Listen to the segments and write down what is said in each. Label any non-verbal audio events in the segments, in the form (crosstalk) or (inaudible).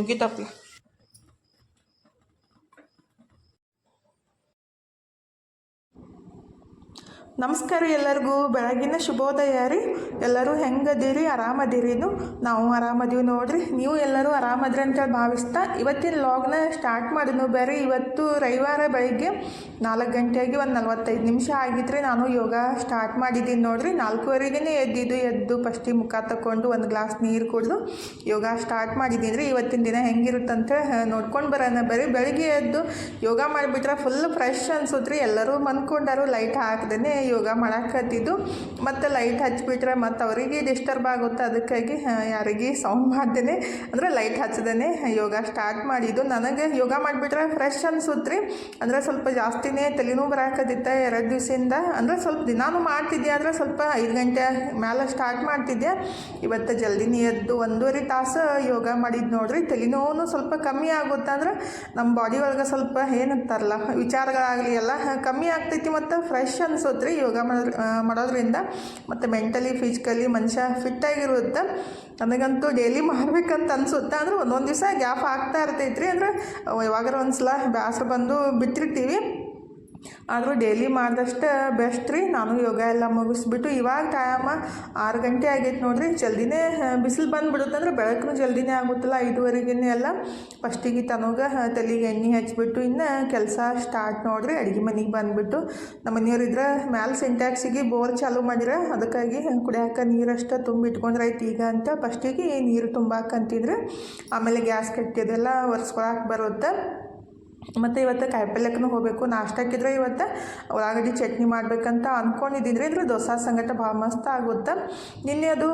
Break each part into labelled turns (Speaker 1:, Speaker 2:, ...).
Speaker 1: क्योंकि तब ನಮಸ್ಕಾರ ಎಲ್ಲರಿಗೂ. ಬೆಳಗಿನ ಶುಭೋದಯ ರೀ. ಎಲ್ಲರೂ ಹೆಂಗದೀರಿ? ಆರಾಮದಿರಿನು ನಾವು ಆರಾಮದೀವಿ ನೋಡ್ರಿ. ನೀವು ಎಲ್ಲರೂ ಆರಾಮದ್ರಿ ಅಂತೇಳಿ ಭಾವಿಸ್ತಾ, ಇವತ್ತಿನ ಲಾಗ್ನ ಸ್ಟಾರ್ಟ್ ಮಾಡಿದ್ನು ಬೇರೆ. ಇವತ್ತು ರವಿವಾರ ಬೆಳಿಗ್ಗೆ ನಾಲ್ಕು ಗಂಟೆಗೆ ಒಂದು ನಲ್ವತ್ತೈದು ನಿಮಿಷ ಆಗಿದ್ರೆ ನಾನು ಯೋಗ ಸ್ಟಾರ್ಟ್ ಮಾಡಿದ್ದೀನಿ ನೋಡ್ರಿ. ನಾಲ್ಕೂವರೆಗೇ ಎದ್ದಿದ್ದು, ಎದ್ದು ಫಸ್ಟಿಗೆ ಮುಖ ತಗೊಂಡು ಒಂದು ಗ್ಲಾಸ್ ನೀರು ಕುಡಿದು ಯೋಗ ಸ್ಟಾರ್ಟ್ ಮಾಡಿದ್ದೀನಿ ರೀ. ಇವತ್ತಿನ ದಿನ ಹೆಂಗಿರುತ್ತಂತ ನೋಡ್ಕೊಂಡು ಬರೋಣ ಬರೀ ಬೆಳಿಗ್ಗೆ ಎದ್ದು ಯೋಗ ಮಾಡಿಬಿಟ್ರೆ ಫುಲ್ ಫ್ರೆಶ್ ಅನ್ಸುತ್ತೆ ರೀ. ಎಲ್ಲರೂ ಮನ್ಕೊಂಡಾರು ಲೈಟ್ ಹಾಕ್ದೇ ಯೋಗ ಮಾಡಾಕತ್ತಿದ್ದು, ಮತ್ತು ಲೈಟ್ ಹಚ್ಚಿಬಿಟ್ರೆ ಮತ್ತು ಅವರಿಗೆ ಡಿಸ್ಟರ್ಬ್ ಆಗುತ್ತೆ. ಅದಕ್ಕಾಗಿ ಯಾರಿಗೆ ಸೌಂಡ್ ಮಾಡ್ದೇನೆ. ಅಂದರೆ ಲೈಟ್ ಹಚ್ಚದೇ ಯೋಗ ಸ್ಟಾರ್ಟ್ ಮಾಡಿದ್ದು ನನಗೆ ಯೋಗ ಮಾಡಿಬಿಟ್ರೆ ಫ್ರೆಶ್ ಅನ್ಸುತ್ತೆ ರೀ ಅಂದರೆ ಸ್ವಲ್ಪ ಜಾಸ್ತಿನೇ ತಲೆನೂ ಬರಾಕತ್ತಿತ್ತ ಎರಡು ದಿವಸದಿಂದ. ಅಂದರೆ ಸ್ವಲ್ಪ ದಿನಾನು ಮಾಡ್ತಿದ್ದೆ, ಆದರೆ ಸ್ವಲ್ಪ ಐದು ಗಂಟೆ ಮೇಲೆ ಸ್ಟಾರ್ಟ್ ಮಾಡ್ತಿದ್ದೆ. ಇವತ್ತು ಜಲ್ದಿನೇ ಎದ್ದು ಒಂದೂವರೆ ತಾಸು ಯೋಗ ಮಾಡಿದ್ದು ನೋಡ್ರಿ. ತಲೆನೋವು ಸ್ವಲ್ಪ ಕಮ್ಮಿ ಆಗುತ್ತೆ. ಅಂದ್ರೆ ನಮ್ಮ ಬಾಡಿ ಒಳಗೆ ಸ್ವಲ್ಪ ಏನಂತಾರಲ್ಲ ವಿಚಾರಗಳಾಗಲಿ ಎಲ್ಲ ಕಮ್ಮಿ ಆಗ್ತೈತಿ ಮತ್ತು ಫ್ರೆಶ್ ಅನ್ಸುತ್ತೆ ರೀ ಯೋಗ ಮಾಡೋದ್ರಿಂದ ಮತ್ತು ಮೆಂಟಲಿ ಫಿಸಿಕಲಿ ಮನುಷ್ಯ ಫಿಟ್ಟಾಗಿರುತ್ತೆ ನನಗಂತೂ ಡೈಲಿ ಮಾಡ್ಬೇಕಂತ ಅನಿಸುತ್ತೆ. ಅಂದರೆ ಒಂದೊಂದು ದಿವಸ ಗ್ಯಾಪ್ ಆಗ್ತಾ ಇರ್ತೈತ್ರಿ. ಅಂದ್ರೆ ಯಾವಾಗಾರ ಒಂದು ಸಲ ಬ್ಯಾಸರ ಬಂದು ಬಿಟ್ಟಿರ್ತೀವಿ. ಆದರೂ ಡೈಲಿ ಮಾಡಿದಷ್ಟು ಬೆಸ್ಟ್ ರೀ. ನಾನು ಯೋಗ ಎಲ್ಲ ಮುಗಿಸ್ಬಿಟ್ಟು ಇವಾಗ ಟೈಮ ಆರು ಗಂಟೆ ಆಗೈತೆ ನೋಡಿರಿ. ಜಲ್ದಿನೇ ಬಿಸಿಲು ಬಂದುಬಿಡುತ್ತೆ ಅಂದ್ರೆ ಬೆಳಕು ಜಲ್ದಿನೇ ಆಗುತ್ತಲ್ಲ ಐದುವರೆಗೇ ಎಲ್ಲ ಫಸ್ಟಿಗೆ ತನಗ ತಲೆಗೆ ಎಣ್ಣೆ ಹಚ್ಚಿಬಿಟ್ಟು ಇನ್ನು ಕೆಲಸ ಸ್ಟಾರ್ಟ್ ನೋಡಿರಿ. ಅಡುಗೆ ಮನೆಗೆ ಬಂದುಬಿಟ್ಟು ನಮ್ಮ ಮನೆಯವ್ರಿದ್ರೆ ಮ್ಯಾಲೆ ಸಿಂಟ್ಯಾಕ್ಸಿಗೆ ಬೋರ್ ಚಾಲೂ ಮಾಡಿರ. ಅದಕ್ಕಾಗಿ ಕುಡಿಯೋಕೆ ನೀರಷ್ಟು ತುಂಬಿಟ್ಕೊಂಡ್ರೆ ಆಯ್ತು ಈಗ ಅಂತ ಫಸ್ಟಿಗೆ ನೀರು ತುಂಬಾಕಂತಿದ್ರೆ ಆಮೇಲೆ ಗ್ಯಾಸ್ ಕಟ್ಟಿದೆಲ್ಲ ಒರೆಸ್ಕೊಳಕ್ಕೆ ಬರುತ್ತೆ. ಮತ್ತು ಇವತ್ತು ಕಾಯಿಪಲ್ಯಕ್ಕೂ ಹೋಗಬೇಕು. ನಾಷ್ಟಕ್ಕಿದ್ರೆ ಇವತ್ತು ಉಳ್ಳಾಗಡ್ಡಿ ಚಟ್ನಿ ಮಾಡಬೇಕಂತ ಅಂದ್ಕೊಂಡಿದ್ದೀನಿ ಇದ್ರೆ ದೋಸೆ ಸಂಗಟ ಭಾಳ ಮಸ್ತ್ ಆಗುತ್ತೆ. ನಿನ್ನೆ ಅದು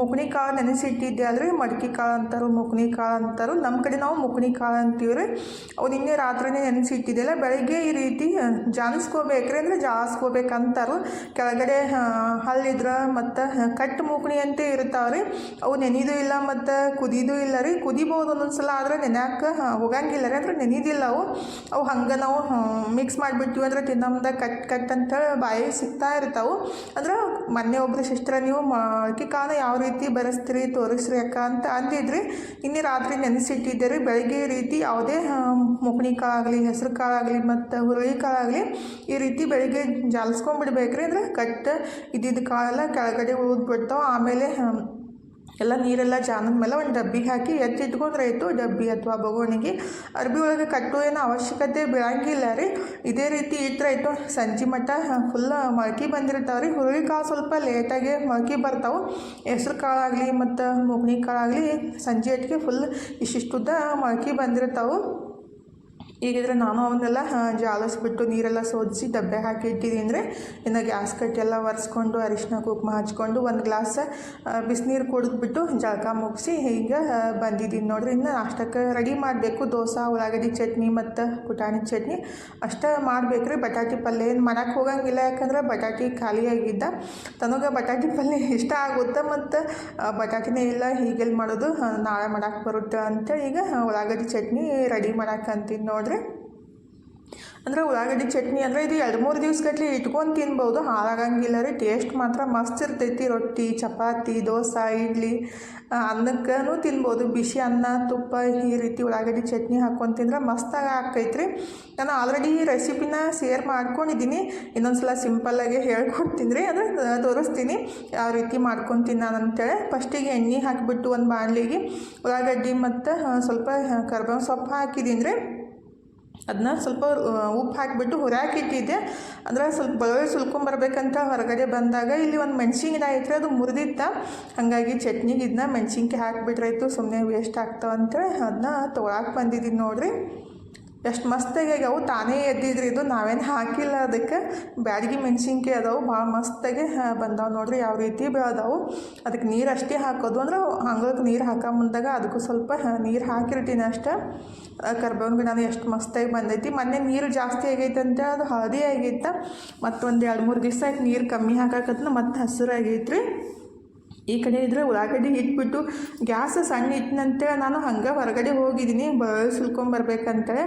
Speaker 1: ಮುಕ್ಣಿ ಕಾಳು ನೆನೆಸಿಟ್ಟಿದ್ದೆ ಅಲ್ರಿ. ಮಡ್ಕಿ ಕಾಳು ಅಂತಾರು ಮುಕ್ಣಿ ಕಾಳು ಅಂತಾರು. ನಮ್ಮ ಕಡೆ ನಾವು ಮುಕ್ಣಿ ಕಾಳು ಅಂತೀವಿ ರೀ. ಅವು ನಿನ್ನೆ ರಾತ್ರಿನೇ ನೆನೆಸಿಟ್ಟಿದ್ದೆಲ್ಲ ಬೆಳಗ್ಗೆ ಈ ರೀತಿ ಜಾನಿಸ್ಕೋಬೇಕ್ರಿ ಅಂದರೆ ಜಾಸ್ಕೋಬೇಕಂತಾರು. ಕೆಳಗಡೆ ಹಲ್ಲಿದ್ರೆ ಮತ್ತು ಕಟ್ ಮುಕ್ಣಿ ಅಂತ ಇರ್ತಾವೆ ರೀ ಅವು ನೆನೆದು ಇಲ್ಲ ಮತ್ತು ಕುದಿದೂ ಇಲ್ಲ ರೀ. ಕುದಿಬೋದು ಒಂದೊಂದು ಸಲ ಆದರೆ ನೆನೆಯಕ್ಕೆ ಹೋಗಂಗಿಲ್ಲ ರೀ. ಅಂದರೆ ನೆನೆದಿಲ್ಲ ಅವು ಅವು ಹಂಗೆ ನಾವು ಮಿಕ್ಸ್ ಮಾಡಿಬಿಡ್ತೀವಿ ಅಂದ್ರೆ ತಿನ್ನಮ್ದ ಕಟ್ ಕಟ್ ಅಂತೇಳಿ ಬಾಯಿ ಸಿಗ್ತಾ ಇರ್ತಾವೆ. ಅಂದ್ರೆ ಮೊನ್ನೆ ಒಬ್ಬರು ಸಿಸ್ಟರ್ ನೀವು ಮೊಳಕೆ ಕಾಲ ಯಾವ ರೀತಿ ಬರೆಸ್ತೀರಿ, ತೋರಿಸ್ರಿ ಅಕ್ಕ ಅಂತ ಅಂದಿದ್ರಿ. ಇನ್ನೇ ರಾತ್ರಿ ನೆನೆಸಿಟ್ಟಿದ್ದೆ ರೀ ಬೆಳಗ್ಗೆ ರೀತಿ ಯಾವುದೇ ಮೊಗಣಿ ಕಾಳಾಗಲಿ, ಹೆಸರು ಕಾಳಾಗಲಿ ಮತ್ತು ಹುರುಳಿ ಕಾಳಾಗಲಿ ಈ ರೀತಿ ಬೆಳಗ್ಗೆ ಜಾಲಿಸ್ಕೊಂಡ್ಬಿಡ್ಬೇಕ್ರಿ ಅಂದ್ರೆ ಕಟ್ ಇದ್ದಿದ್ದ ಕಾಳೆಲ್ಲ ಕೆಳಗಡೆ ಉಳಿದ್ಬಿಡ್ತಾವೆ ಆಮೇಲೆ ಎಲ್ಲ ನೀರೆಲ್ಲ ಜಾನದ ಮೇಲೆ ಒಂದು ಡಬ್ಬಿಗೆ ಹಾಕಿ ಎತ್ತಿಟ್ಕೊಂಡ್ರೆ ಆಯಿತು ಡಬ್ಬಿ ಅಥವಾ ಬಗೋಣಿಗೆ ಅರ್ಬಿ ಒಳಗೆ ಕಟ್ಟೋ ಏನೋ ಅವಶ್ಯಕತೆ ಬೀಳಂಗಿಲ್ಲ ರೀ. ಇದೇ ರೀತಿ ಇಟ್ಟರೆ ಆಯಿತು ಸಂಜೆ ಮಟ್ಟ ಫುಲ್ ಮೊಳಕೆ ಬಂದಿರ್ತಾವೆ ರೀ. ಹುರುಳಿ ಕಾಳು ಸ್ವಲ್ಪ ಲೇಟಾಗಿ ಮೊಳಕೆ ಬರ್ತಾವೆ. ಹೆಸ್ರು ಕಾಳಾಗಲಿ ಮತ್ತು ಮುಗ್ನಿ ಕಾಳಾಗಲಿ ಸಂಜೆ ಅಟ್ಟಿಗೆ ಫುಲ್ ಇಷ್ಟಿಷ್ಟುದ್ದ ಮೊಳಕೆ ಬಂದಿರ್ತಾವೆ. ಈಗಿದ್ರೆ ನಾನು ಅವನ್ನೆಲ್ಲ ಜಾಲಿಸ್ಬಿಟ್ಟು ನೀರೆಲ್ಲ ಸೋದಿಸಿ ಡಬ್ಬೆ ಹಾಕಿ ಇಟ್ಟಿದ್ದೀನಿ ಅಂದರೆ, ಇನ್ನು ಗ್ಯಾಸ್ ಕಟ್ಟೆಲ್ಲ ಒರೆಸ್ಕೊಂಡು ಅರಿಶಿನ ಕುಕ್ಮ ಹಚ್ಕೊಂಡು ಒಂದು ಗ್ಲಾಸ್ ಬಿಸಿನೀರು ಕುಡಿದ್ಬಿಟ್ಟು ಜಳಕ ಮುಗಿಸಿ ಹೀಗೆ ಬಂದಿದ್ದೀನಿ ನೋಡ್ರಿ. ಇನ್ನು ನಾಷ್ಟಕ್ಕೆ ರೆಡಿ ಮಾಡಬೇಕು. ದೋಸೆ, ಉಳ್ಳಾಗಡ್ಡಿ ಚಟ್ನಿ ಮತ್ತು ಪುಟಾಣಿ ಚಟ್ನಿ. ಅಷ್ಟೇ ಮಾಡ್ಬೇಕ್ರಿ. ಬಟಾಟಿ ಪಲ್ಯ ಏನು ಮಾಡಕ್ಕೆ ಹೋಗಂಗಿಲ್ಲ. ಯಾಕಂದ್ರೆ ಬಟಾಟಿ ಖಾಲಿಯಾಗಿದ್ದ ತನಗೆ ಬಟಾಟಿ ಪಲ್ಯ (laughs) ಇಷ್ಟ ಆಗುತ್ತೆ ಮತ್ತು ಬಟಾಟಿನೇ ಇಲ್ಲ. ಹೀಗೆಲ್ಲಿ ಮಾಡೋದು ನಾಳೆ ಮಾಡಕ್ಕೆ ಬರುತ್ತೆ ಅಂತ ಈಗ ಉಳ್ಳಾಗಡ್ಡಿ ಚಟ್ನಿ ರೆಡಿ ಮಾಡೋಕ್ಕಂತೀನಿ ನೋಡ್ರಿ. ಅಂದ್ರೆ ಉಳ್ಳಾಗಡ್ಡಿ ಚಟ್ನಿ ಅಂದರೆ ಇದು ಎರಡು ಮೂರು ದಿವ್ಸಗಟ್ಟಲೆ ಇಟ್ಕೊಂಡು ತಿನ್ಬೋದು. ಹಾಳಾಗಂಗಿಲ್ಲ ರೀ. ಟೇಸ್ಟ್ ಮಾತ್ರ ಮಸ್ತ್ ಇರ್ತೈತಿ. ರೊಟ್ಟಿ, ಚಪಾತಿ, ದೋಸೆ, ಇಡ್ಲಿ ಅನ್ನಕ್ಕೂ ತಿನ್ಬೋದು. ಬಿಸಿ ಅನ್ನ, ತುಪ್ಪ ಈ ರೀತಿ ಉಳ್ಳಾಗಡ್ಡಿ ಚಟ್ನಿ ಹಾಕ್ಕೊಂಡು ತಿಂದ್ರೆ ಮಸ್ತಾಗಿ ಆಕೈತ್ರಿ ನಾನು ಆಲ್ರೆಡಿ ಈ ರೆಸಿಪಿನ ಶೇರ್ ಮಾಡ್ಕೊಂಡಿದ್ದೀನಿ. ಇನ್ನೊಂದು ಸಲ ಸಿಂಪಲ್ಲಾಗಿ ಹೇಳ್ಕೊಡ್ತೀನಿ ರೀ. ಅಂದರೆ ತೋರಿಸ್ತೀನಿ. ಯಾವ ರೀತಿ ಮಾಡ್ಕೊತೀನಿ ನಾನು ಅಂತೇಳಿ. ಫಸ್ಟಿಗೆ ಎಣ್ಣೆ ಹಾಕಿಬಿಟ್ಟು ಒಂದು ಬಾಣಲಿಗೆ ಉಳ್ಳಾಗಡ್ಡಿ ಮತ್ತು ಸ್ವಲ್ಪ ಕರ್ಬೇವು ಸೊಪ್ಪು ಹಾಕಿದ್ದೀನಿ ರೀ. ಅದನ್ನ ಸ್ವಲ್ಪ ಉಪ್ಪು ಹಾಕಿಬಿಟ್ಟು ಹುರಾಕಿಟ್ಟಿದ್ದೆ ಅಂದ್ರೆ ಸ್ವಲ್ಪ ಬೆಳ್ಳುಳ್ಳಿ ಸುಲ್ಕೊಂಬರ್ಬೇಕಂತ ಹೊರಗಡೆ ಬಂದಾಗ ಇಲ್ಲಿ ಒಂದು ಮೆಣ್ಸಿನ್ಕಾಯಿ ಐತ್ರಿ, ಅದು ಮುರಿದಿತ್ತ. ಹಾಗಾಗಿ ಚಟ್ನಿಗೆ ಇದನ್ನ ಮೆಣ್ಸಿನ್ಕಾಯಿ ಹಾಕಿಬಿಟ್ರಾಯ್ತು ಸುಮ್ಮನೆ ವೇಸ್ಟ್ ಆಗ್ತಾವಂತೇಳಿ ಅದನ್ನ ತೊಗೊಳಕ್ಕೆ ಬಂದಿದ್ದೀನಿ ನೋಡ್ರಿ. ಎಷ್ಟು ಮಸ್ತಾಗಿ ಆಗ್ಯಾವು, ತಾನೇ ಎದ್ದಿದ್ರಿ. ಇದು ನಾವೇನು ಹಾಕಿಲ್ಲ ಅದಕ್ಕೆ. ಬ್ಯಾಡಗಿ ಮೆಣಸಿನ್ಕಾಯಿ ಅದಾವು, ಭಾಳ ಮಸ್ತಾಗಿ ಬಂದಾವೆ ನೋಡ್ರಿ ಯಾವ ರೀತಿ ಬೆಳೆದಾವು ಅದಕ್ಕೆ ನೀರು ಅಷ್ಟೇ ಹಾಕೋದು ಅಂದ್ರೆ ಹಂಗಕ್ಕೆ ನೀರು ಹಾಕೋ ಮುಂದಾಗ ಅದಕ್ಕೂ ಸ್ವಲ್ಪ ನೀರು ಹಾಕಿರ್ತೀನಿ ಅಷ್ಟೇ. ಕರ್ಬೇವಿನ ಗಿಡ ಎಷ್ಟು ಮಸ್ತಾಗಿ ಬಂದೈತಿ. ಮೊನ್ನೆ ನೀರು ಜಾಸ್ತಿ ಆಗೈತೆ ಅಂತ ಅದು ಹಳದಿ ಆಗೈತೆ. ಮತ್ತೊಂದು ಎರಡು ಮೂರು ದಿವಸ ನೀರು ಕಮ್ಮಿ ಹಾಕಕತ್ನ, ಮತ್ತೆ ಹಸಿರು ಆಗೈತ್ರಿ. ಈ ಕಡೆ ಇದ್ರೆ ಉಳ್ಳಾಗಡ್ಡಿ ಇಟ್ಬಿಟ್ಟು ಗ್ಯಾಸ್ ಸಣ್ಣ ಇಟ್ಟನಂತೇಳಿ ನಾನು ಹಂಗೆ ಹೊರಗಡೆ ಹೋಗಿದ್ದೀನಿ, ಬ ಸುಲ್ಕೊಂಬರ್ಬೇಕಂತೇಳಿ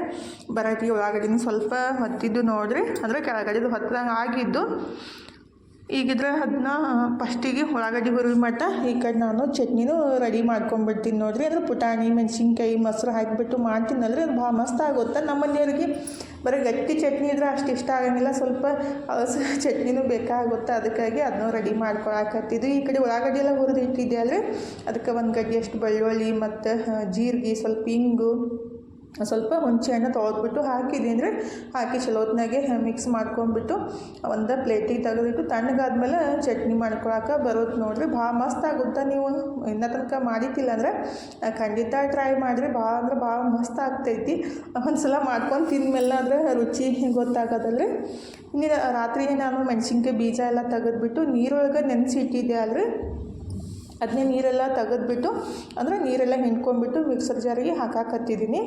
Speaker 1: ಬರೋಕ್ಕೆ ಉಳ್ಳಾಗಡ್ಡಿನ ಸ್ವಲ್ಪ ಹೊತ್ತಿದ್ದು ನೋಡ್ರಿ, ಅಂದರೆ ಕೆಳಗಡೆದು ಹೊತ್ತದಂಗೆ ಆಗಿದ್ದು. ಈಗಿದ್ರೆ ಅದನ್ನ ಫಸ್ಟಿಗೆ ಉಳ್ಳಾಗಡ್ಡಿ ಹುರಿದು ಮಾಡ್ತಾ ಈ ಕಡೆ ನಾನು ಚಟ್ನಿನೂ ರೆಡಿ ಮಾಡ್ಕೊಂಡ್ಬಿಡ್ತೀನಿ ನೋಡ್ರಿ. ಅಂದ್ರೆ ಪುಟಾಣಿ, ಮೆಣಸಿನ್ಕಾಯಿ, ಮೊಸರು ಹಾಕಿಬಿಟ್ಟು ಮಾಡ್ತೀನಲ್ರಿ ಅದು ಭಾಳ ಮಸ್ತ್ ಆಗುತ್ತೆ. ನಮ್ಮ ಮನೆಯವ್ರಿಗೆ ಬರೀ ಗಟ್ಟಿ ಚಟ್ನಿ ಇದ್ರೆ ಅಷ್ಟು ಇಷ್ಟ ಆಗಂಗಿಲ್ಲ. ಸ್ವಲ್ಪ ಚಟ್ನಿನೂ ಬೇಕಾಗುತ್ತೆ. ಅದಕ್ಕಾಗಿ ಅದನ್ನೂ ರೆಡಿ ಮಾಡ್ಕೊಳಕತ್ತಿದ್ದು ಈ ಕಡೆ ಉಳ್ಳಾಗಡ್ಡಿ ಎಲ್ಲ ಹುರಿದು ಇಟ್ಟಿದ್ದೆ ಅಲ್ರಿ ಅದಕ್ಕೆ ಒಂದು ಗಡ್ಡೆ ಅಷ್ಟು ಬೆಳ್ಳುಳ್ಳಿ ಮತ್ತು, ಜೀರಿಗೆ ಸ್ವಲ್ಪ ಹಿಂಗು ಸ್ವಲ್ಪ ಹುಂಚೆ ಹಣ್ಣು ತೊಳೆದ್ಬಿಟ್ಟು ಹಾಕಿದ್ದೀನಿ ಅಂದರೆ ಹಾಕಿ ಚಲೋತ್ನಾಗೆ ಮಿಕ್ಸ್ ಮಾಡ್ಕೊಂಡ್ಬಿಟ್ಟು ಒಂದು ಪ್ಲೇಟಿಗೆ ತೆಗೆದಿಟ್ಟು ತಣ್ಣಗಾದ್ಮೇಲೆ ಚಟ್ನಿ ಮಾಡ್ಕೊಳಕ್ಕೆ ಬರೋದು ನೋಡಿರಿ ಭಾಳ ಮಸ್ತ್ ಆಗುತ್ತೆ ನೀವು. ಇನ್ನೂ ತನಕ ಮಾಡಿದ್ದಿಲ್ಲ ಅಂದರೆ ಖಂಡಿತ ಟ್ರೈ ಮಾಡಿರಿ. ಭಾಳ ಅಂದ್ರೆ ಭಾಳ ಮಸ್ತ್ ಆಗ್ತೈತಿ. ಒಂದು ಸಲ ಮಾಡ್ಕೊಂಡು ತಿಂದ್ಮೇಲೆ ಅಂದರೆ ರುಚಿ ಗೊತ್ತಾಗೋದಲ್ರಿ. ಇನ್ನು ರಾತ್ರಿ ನಾನು ಮೆಣಸಿನ್ಕಾಯಿ ಬೀಜ ಎಲ್ಲ ತೆಗೆದ್ಬಿಟ್ಟು ನೀರೊಳಗೆ ನೆನೆಸಿ ಇಟ್ಟಿದ್ದೆ ಅಲ್ರಿ. ಅದನ್ನೇ ನೀರೆಲ್ಲ ತೆಗೆದ್ಬಿಟ್ಟು ಅಂದರೆ ನೀರೆಲ್ಲ ಹಿಂಡ್ಕೊಂಡ್ಬಿಟ್ಟು ಮಿಕ್ಸರ್ ಜಾರಿಗೆ ಹಾಕಾಕತ್ತಿದ್ದೀನಿ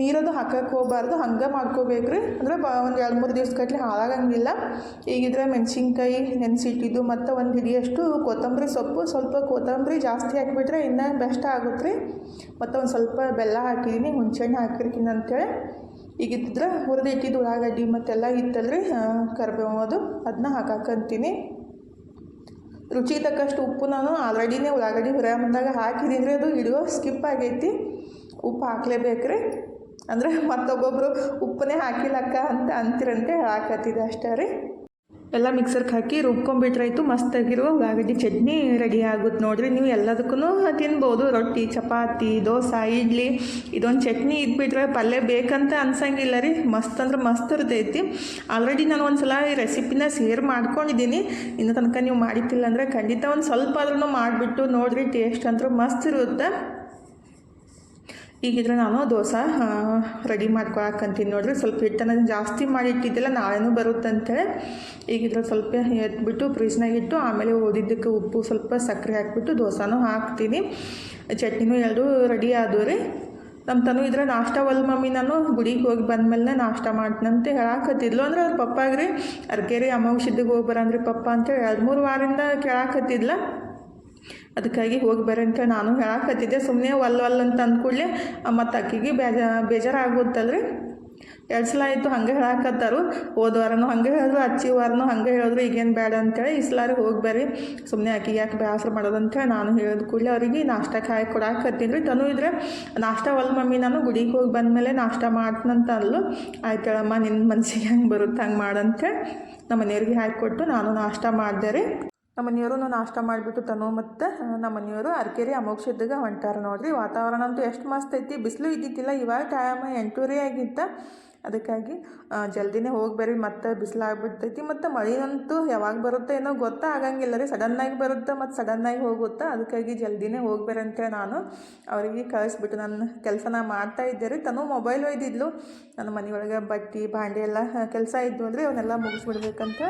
Speaker 1: ನೀರದು ಹಾಕಕ್ಕೆ ಹೋಗಬಾರ್ದು, ಹಂಗೆ ಮಾಡ್ಕೋಬೇಕ್ರಿ. ಅಂದರೆ ಬ ಒಂದು ಎರಡು ಮೂರು ದಿವ್ಸ ಕಟ್ಲಿ ಹಾಳಾಗಂಗಿಲ್ಲ. ಈಗಿದ್ರೆ ಮೆಣಸಿನ್ಕಾಯಿ ನೆನೆಸಿಟ್ಟಿದ್ದು, ಮತ್ತು ಒಂದು ಹಿಡಿಯಷ್ಟು ಕೊತ್ತಂಬರಿ ಸೊಪ್ಪು, ಸ್ವಲ್ಪ ಕೊತ್ತಂಬರಿ ಜಾಸ್ತಿ ಹಾಕಿಬಿಟ್ರೆ ಇನ್ನೂ ಬೆಸ್ಟ್ ಆಗುತ್ತೆ ರೀ ಮತ್ತು ಒಂದು ಸ್ವಲ್ಪ ಬೆಲ್ಲ ಹಾಕಿದ್ದೀನಿ ಹುಣ್ಸೆಹಣ್ಣು ಹಾಕಿರ್ತೀನಿ ಅಂತೇಳಿ. ಈಗಿದ್ರೆ ಹುರಿದು ಇಟ್ಟಿದ್ದು ಉಳ್ಳಾಗಡ್ಡಿ ಮತ್ತೆಲ್ಲ ಇತ್ತಲ್ರಿ ಅದು ಅದನ್ನ ಹಾಕಾಕಂತೀನಿ. ರುಚಿ ತಕ್ಕಷ್ಟು ಉಪ್ಪು ನಾನು ಆಲ್ರೆಡಿನೇ ಉಳ್ಳಾಗಡ್ಡಿ ಹುರಿಯ ಬಂದಾಗ ಹಾಕಿದ್ದೀನಿ ರೀ, ಅದು ಹಿಡಿಯೋ ಸ್ಕಿಪ್ ಆಗೈತಿ. ಉಪ್ಪು ಹಾಕ್ಲೇಬೇಕು ರೀ ಅಂದರೆ ಮತ್ತೊಬ್ಬೊಬ್ಬರು ಉಪ್ಪನ್ನೇ ಹಾಕಿಲ್ಲಕ್ಕ ಅಂತ ಅಂತಿರಂತೆ ಹಾಕತ್ತಿದೆ ಅಷ್ಟೇ ರೀ. ಎಲ್ಲ ಮಿಕ್ಸರ್ಗೆ ಹಾಕಿ ರುಬ್ಕೊಂಬಿಟ್ರಾಯ್ತು ಮಸ್ತಾಗಿರುವ ಉಳ್ಳಾಗಡ್ಡಿ ಚಟ್ನಿ ರೆಡಿ ಆಗುತ್ತೆ ನೋಡಿರಿ. ನೀವು ಎಲ್ಲದಕ್ಕೂ ತಿನ್ಬೋದು, ರೊಟ್ಟಿ, ಚಪಾತಿ, ದೋಸೆ, ಇಡ್ಲಿ, ಇದೊಂದು ಚಟ್ನಿ ಇದ್ಬಿಟ್ರೆ ಪಲ್ಯ ಬೇಕಂತ ಅನ್ಸಂಗಿಲ್ಲ ರೀ. ಮಸ್ತ್ ಅಂದ್ರೆ ಮಸ್ತ್ ಇರ್ತೈತಿ. ಆಲ್ರೆಡಿ ನಾನು ಒಂದು ಸಲ ಈ ರೆಸಿಪಿನ ಶೇರ್ ಮಾಡ್ಕೊಂಡಿದ್ದೀನಿ. ಇನ್ನು ತನಕ ನೀವು ಮಾಡಿತಿಲ್ಲ ಅಂದರೆ ಖಂಡಿತ ಒಂದು ಸ್ವಲ್ಪ ಆದ್ರೂ ಮಾಡಿಬಿಟ್ಟು ನೋಡಿರಿ ಟೇಸ್ಟ್ ಅಂತೂ ಮಸ್ತ್ ಇರುತ್ತೆ. ಈಗಿದ್ರೆ ನಾನು ದೋಸೆ ರೆಡಿ ಮಾಡ್ಕೊಳಕ್ಕಂತೀನಿ ನೋಡ್ರಿ, ಸ್ವಲ್ಪ ಹಿಟ್ಟನ್ನು ಜಾಸ್ತಿ ಮಾಡಿ ಇಟ್ಟಿದ್ದೆಲ್ಲ, ನಾಳೆನೂ ಬರುತ್ತೆ ಅಂತೇಳಿ ಈಗಿದ್ರೆ ಸ್ವಲ್ಪ ಎತ್ಬಿಟ್ಟು ಫ್ರಿಜ್ನಾಗ ಇಟ್ಟು, ಆಮೇಲೆ ಓದಿದ್ದಕ್ಕೆ ಉಪ್ಪು ಸ್ವಲ್ಪ ಸಕ್ಕರೆ ಹಾಕಿಬಿಟ್ಟು ದೋಸೆನೂ ಹಾಕ್ತೀನಿ. ಚಟ್ನಿನೂ ಎರಡೂ ರೆಡಿ ಆದವು ರೀ. ನಮ್ಮ ತನು ಇದ್ರೆ ನಾಷ್ಟ ಒಲ್ ಮಮ್ಮಿ ನಾನು ಗುಡಿಗೆ ಹೋಗಿ ಬಂದಮೇಲೆ ನಾಷ್ಟ ಮಾಡ್ತೀನಂತ ಹೇಳಾಕತ್ತಿದ್ಲು. ಅಂದ್ರೆ ಅವ್ರ ಪಪ್ಪಾಗ್ರಿ, ಅರ್ಕೆರಿ ಅಮಾವಾಸ್ಯದಿಗೆ ಹೋಗಿ ಬರಂದ್ರಿ ಪಪ್ಪ ಅಂತೇಳಿ ಎರಡು ಮೂರು ವಾರದಿಂದ ಕೇಳಾಕತ್ತಿದ್ಲ. ಅದಕ್ಕಾಗಿ ಹೋಗಿ ಅಂತ ನಾನು ಹೇಳಾಕತ್ತಿದ್ದೆ. ಸುಮ್ಮನೆ ಒಲ್ ಒಲ್ ಅಂತ ಅಂದ್ಕೊಳ್ಳಿ ಮತ್ತು ಅಕ್ಕಿಗೆ ಬೇಜ, ಬೇಜಾರಾಗುತ್ತಲ್ರಿ. ಎರಡು ಸಲ ಆಯಿತು ಹಂಗೆ ಹೇಳಾಕತ್ತಾರು. ಹೋದ ವಾರನೂ ಹಂಗೆ ಹೇಳಿದ್ರು, ಅಚ್ಚಿ ವಾರನೂ ಹಂಗೆ ಹೇಳಿದ್ರು, ಈಗೇನು ಬೇಡ ಅಂತೇಳಿ ಈ ಹೋಗಿ ಬರ್ರಿ. ಸುಮ್ಮನೆ ಆಕಿಗೆ ಯಾಕೆ ಬೇಸರ ಮಾಡೋದಂತೇಳಿ ನಾನು ಹೇಳಿದ ಕೂಡಲೇ ಅವ್ರಿಗೆ ನಾಷ್ಟ ಕಾಯಿ ಕೊಡಾಕತ್ತೀನಿ. ರೀ ತನು ಇದ್ರೆ, ನಾಷ್ಟ ಒಲ್ ಮಮ್ಮಿ ನಾನು ಗುಡಿಗೆ ಹೋಗಿ ಬಂದಮೇಲೆ ನಾಷ್ಟ ಮಾಡ್ತೀನಂತ ಅಲ್ಲು ಆಯ್ತು ಹೇಳಮ್ಮ ನಿನ್ನ ಮನ್ಸಿಗೆ ಹೆಂಗೆ ಬರುತ್ತೆ ಹಂಗೆ ಮಾಡಂತೇಳಿ ನಮ್ಮ ಮನೆಯವ್ರಿಗೆ ಹಾಕಿಕೊಟ್ಟು ನಾನು ನಾಷ್ಟ ಮಾಡಿದೆ ರೀ. ನಮ್ಮ ಮನೆಯವರು ನಾಷ್ಟ ಮಾಡಿಬಿಟ್ಟು ತನು ಮತ್ತು ನಮ್ಮ ಮನೆಯವರು ಅರ್ಕೆರೆ ಅಮೋಕ್ಷದಾಗ ಹೊಂಟಾರ ನೋಡ್ರಿ. ವಾತಾವರಣ ಅಂತೂ ಎಷ್ಟು ಮಸ್ತ್ ಐತಿ. ಬಿಸಿಲು ಇದ್ದಿದ್ದಿಲ್ಲ, ಇವಾಗ ಟೈಮ್ ಎಂಟೂರಿ ಆಗಿತ್ತ. ಅದಕ್ಕಾಗಿ ಜಲ್ದಿನೇ ಹೋಗ್ಬೇರಿ ಮತ್ತೆ ಬಿಸಿಲಾಗ್ಬಿಡ್ತೈತಿ ಮತ್ತು ಮಳೆಯಂತೂ ಯಾವಾಗ ಬರುತ್ತೆ ಏನೋ ಗೊತ್ತಾ ಆಗಂಗಿಲ್ಲ ರೀ. ಸಡನ್ನಾಗಿ ಬರುತ್ತೆ ಮತ್ತು ಸಡನ್ನಾಗಿ ಹೋಗುತ್ತೆ? ಅದಕ್ಕಾಗಿ ಜಲ್ದಿನೇ ಹೋಗಿ ಬರ್ರಿ ಅಂತೇಳಿ ನಾನು ಅವರಿಗೆ ಕಳಿಸ್ಬಿಟ್ಟು ನನ್ನ ಕೆಲಸನ ಮಾಡ್ತಾ ಇದ್ದೆ ರೀ. ತನು ಮೊಬೈಲ್ ಒಯ್ದಿದ್ಲು. ನನ್ನ ಮನೆಯೊಳಗೆ ಬಟ್ಟೆ ಭಾಂಡೆ ಎಲ್ಲ ಕೆಲಸ ಇದ್ದು ಅಂದರೆ ಅವನ್ನೆಲ್ಲ ಮುಗಿಸ್ಬಿಡ್ಬೇಕಂತ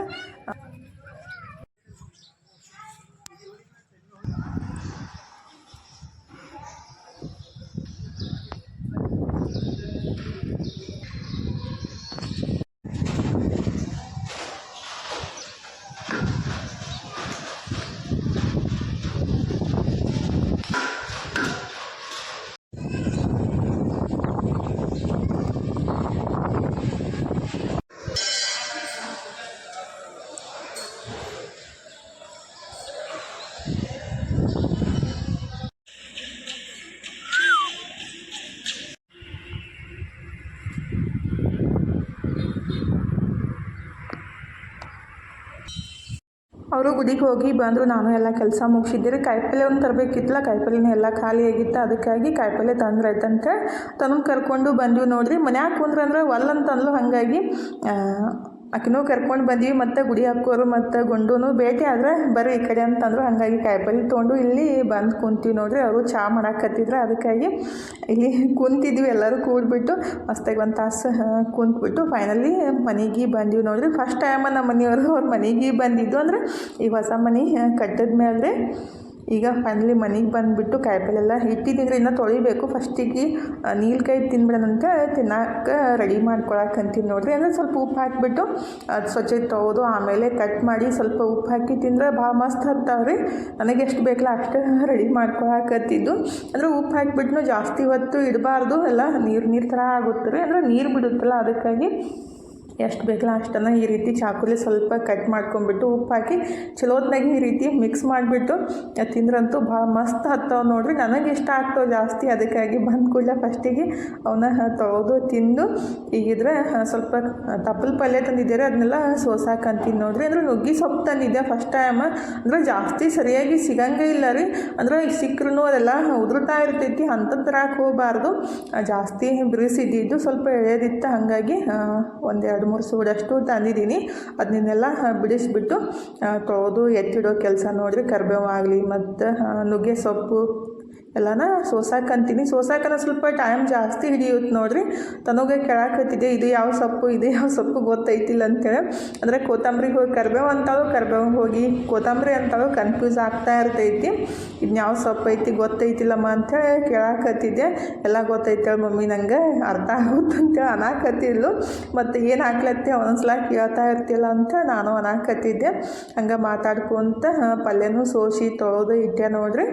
Speaker 1: ಅವರು ಗುಡಿಗೆ ಹೋಗಿ ಬಂದರು, ನಾನು ಎಲ್ಲ ಕೆಲಸ ಮುಗಿಸಿದ್ದೆ. ರೀ ಕಾಯಿಪಲ್ಲೆ ಒಂದು ತರಬೇಕಿತ್ತಲ್ಲ ಕಾಯಿಪಲ್ಯನ ಎಲ್ಲ ಖಾಲಿ ಆಗಿತ್ತು. ಅದಕ್ಕಾಗಿ ಕಾಯಿಪಲ್ಲೆ ತಂದ್ರೆ ಆಯ್ತಂತ ತನ್ನ ಕರ್ಕೊಂಡು ಬಂದ್ವಿ ನೋಡಿರಿ. ಮನ್ಯಾಗ ಕುಂದ್ರಂದ್ರೆ ಒಲ್ಲಂತಂದ್ಲು ಹಾಗಾಗಿ ಆಕಿನೂ ಕರ್ಕೊಂಡು ಬಂದ್ವಿ, ಮತ್ತು ಗುಡಿ ಹಾಕೋರು, ಮತ್ತು ಗುಂಡೂನು ಭೇಟಿ ಆದ್ರೆ ಬರ್ರಿ ಈ ಕಡೆ ಅಂತಂದ್ರು. ಹಾಗಾಗಿ ಕಾಯಿಪಲ್ಲೆ ತೊಗೊಂಡು ಇಲ್ಲಿ ಬಂದು ಕುಂತೀವಿ ನೋಡ್ರಿ. ಅವರು ಚಹಾ ಮಾಡಾಕತ್ತಿದ್ರು ಅದಕ್ಕಾಗಿ ಇಲ್ಲಿ ಕುಂತಿದ್ವಿ. ಎಲ್ಲರೂ ಕೂಡ್ಬಿಟ್ಟು ಮಸ್ತಾಗಿ ಒಂದು ತಾಸು ಕುಂತ್ಬಿಟ್ಟು ಫೈನಲಿ ಮನೆಗೆ ಬಂದೀವಿ ನೋಡ್ರಿ. ಫಸ್ಟ್ ಟೈಮ್ ನಮ್ಮ ಮನೆಯವರು ಅವ್ರ ಮನೆಗೆ ಬಂದಿದ್ದು ಅಂದ್ರೆ ಈ ಹೊಸ ಮನೆ ಕಟ್ಟಿದ ಮೇಲೆ ಈಗ ಫೈನಲಿ ಮನೆಗೆ ಬಂದುಬಿಟ್ಟು ಕಾಯಿಪಲ್ಲೆಲ್ಲ ಇನ್ನೂ ತೊಳಿಬೇಕು. ಫಸ್ಟಿಗೆ ನೀಲ್ಕಾಯಿ ತಿನ್ಬಿಡೋದಂತ ತಿನ್ನಕ್ಕೆ ರೆಡಿ ಮಾಡ್ಕೊಳಕ್ಕಂತೀನಿ ನೋಡಿರಿ. ಅಂದರೆ ಸ್ವಲ್ಪ ಉಪ್ಪು ಹಾಕಿಬಿಟ್ಟು, ಅದು ಸ್ವಚ್ಛ ತೊಗೋದು ಆಮೇಲೆ ಕಟ್ ಮಾಡಿ ಸ್ವಲ್ಪ ಉಪ್ಪು ಹಾಕಿ ತಿಂದರೆ ಭಾಳ ಮಸ್ತ್ ಹತ್ತಾವ್ರಿ ನನಗೆ ಎಷ್ಟು ಬೇಕಲ್ಲ ಅಷ್ಟು ರೆಡಿ ಮಾಡ್ಕೊಳಕತ್ತಿದ್ದು ಅಂದರೆ ಉಪ್ಪು ಹಾಕಿಬಿಟ್ಟು ಜಾಸ್ತಿ ಹೊತ್ತು ಇಡಬಾರ್ದು. ಎಲ್ಲ ನೀರು ನೀರು ಥರ ಆಗುತ್ತೆ ರೀ. ಅಂದರೆ ನೀರು ಬಿಡುತ್ತಲ್ಲ ಅದಕ್ಕಾಗಿ. ಎಷ್ಟು ಬೇಕಲ್ಲ ಅಷ್ಟನ್ನು ಈ ರೀತಿ ಚಾಕುಲಿ ಸ್ವಲ್ಪ ಕಟ್ ಮಾಡ್ಕೊಂಬಿಟ್ಟು ಉಪ್ಪು ಹಾಕಿ ಚಲೋತ್ನಾಗೆ ಈ ರೀತಿ ಮಿಕ್ಸ್ ಮಾಡಿಬಿಟ್ಟು ತಿಂದ್ರಂತೂ ಭಾಳ ಮಸ್ತ್ ಹತ್ತವ ನೋಡಿರಿ. ನನಗೆ ಇಷ್ಟ ಆಗ್ತವೆ ಜಾಸ್ತಿ. ಅದಕ್ಕಾಗಿ ಬಂದ ಕೂಡಲೇ ಫಸ್ಟಿಗೆ ಅವನ್ನ ತೊಳೆದು ತಿಂದು, ಈಗಿದ್ರೆ ಸ್ವಲ್ಪ ತಪ್ಪಲ್ ಪಲ್ಯ ತಂದಿದ್ದೀರಿ ಅದನ್ನೆಲ್ಲ ಸೋಸಾಕಂತೀನಿ ನೋಡಿರಿ. ಅಂದ್ರೆ ನುಗ್ಗಿ ಸೊಪ್ಪು ತಂದಿದ್ದೆ ಫಸ್ಟ್ ಟೈಮ್ ಅಂದ್ರೆ ಜಾಸ್ತಿ ಸರಿಯಾಗಿ ಸಿಗಂಗೇ ಇಲ್ಲ ರೀ. ಅಂದ್ರೆ ಸಿಕ್ಕರೂ ಅದೆಲ್ಲ ಉದುರ್ತಾ ಇರ್ತೈತಿ. ಅಂತ ತರಕ್ಕೆ ಹೋಗಬಾರ್ದು. ಜಾಸ್ತಿ ಬಿರುಸಿದ್ದಿದ್ದು ಸ್ವಲ್ಪ ಎಳೆಯದಿತ್ತು. ಹಾಗಾಗಿ ಒಂದೆರಡು ಮೂರು ಸೂಡಷ್ಟು ತಂದಿದ್ದೀನಿ ಅದನ್ನೆಲ್ಲ ಬಿಡಿಸಿಬಿಟ್ಟು ತೊಳೆದು ಎತ್ತಿಡೋ ಕೆಲಸ ನೋಡಿರಿ ಕರಿಬೇವು ಆಗಲಿ ಮತ್ತು ನುಗ್ಗೆ ಸೊಪ್ಪು ಎಲ್ಲನ ಸೋಸಾಕಂತೀನಿ ಸೋಸಾಕನ ಸ್ವಲ್ಪ ಟೈಮ್ ಜಾಸ್ತಿ ಹಿಡಿಯುತ್ತೆ ನೋಡ್ರಿ. ತನಗೆ ಕೇಳಾಕತ್ತಿದ್ದೆ ಇದು ಯಾವ ಸೊಪ್ಪು, ಇದು ಯಾವ ಸೊಪ್ಪು ಗೊತ್ತೈತಿಲ್ಲ ಅಂತೇಳಿ ಅಂದರೆ ಕೊತ್ತಂಬ್ರಿಗೆ ಹೋಗಿ ಕರ್ಬೇವು ಅಂತಾಳು, ಕರ್ಬೇವು ಹೋಗಿ ಕೊತ್ತಂಬರಿ ಅಂತಾಳು ಕನ್ಫ್ಯೂಸ್ ಆಗ್ತಾ ಇರ್ತೈತಿ. ಇದು ಯಾವ ಸೊಪ್ಪು ಐತಿ ಗೊತ್ತೈತಿಲ್ಲಮ್ಮ ಅಂಥೇಳಿ ಕೇಳಾಕತ್ತಿದ್ದೆ ಎಲ್ಲ ಗೊತ್ತೈತೆ ಮಮ್ಮಿ, ನಂಗೆ ಅರ್ಥ ಆಗುತ್ತೆ ಅಂತೇಳಿ ಅನಾಕತ್ತಿದ್ಲು. ಮತ್ತು ಏನು ಹಾಕ್ಲತ್ತಿ ಒಂದೊಂದ್ಸಲ ಕೇಳ್ತಾ ಇರ್ತಿಲ್ಲ ಅಂತ ನಾನು ಅನಾಕತ್ತಿದ್ದೆ. ಹಂಗೆ ಮಾತಾಡ್ಕೊತ ಪಲ್ಯನೂ ಸೋಸಿ ತೊಳೆದು ಇಟ್ಟೆ ನೋಡ್ರಿ.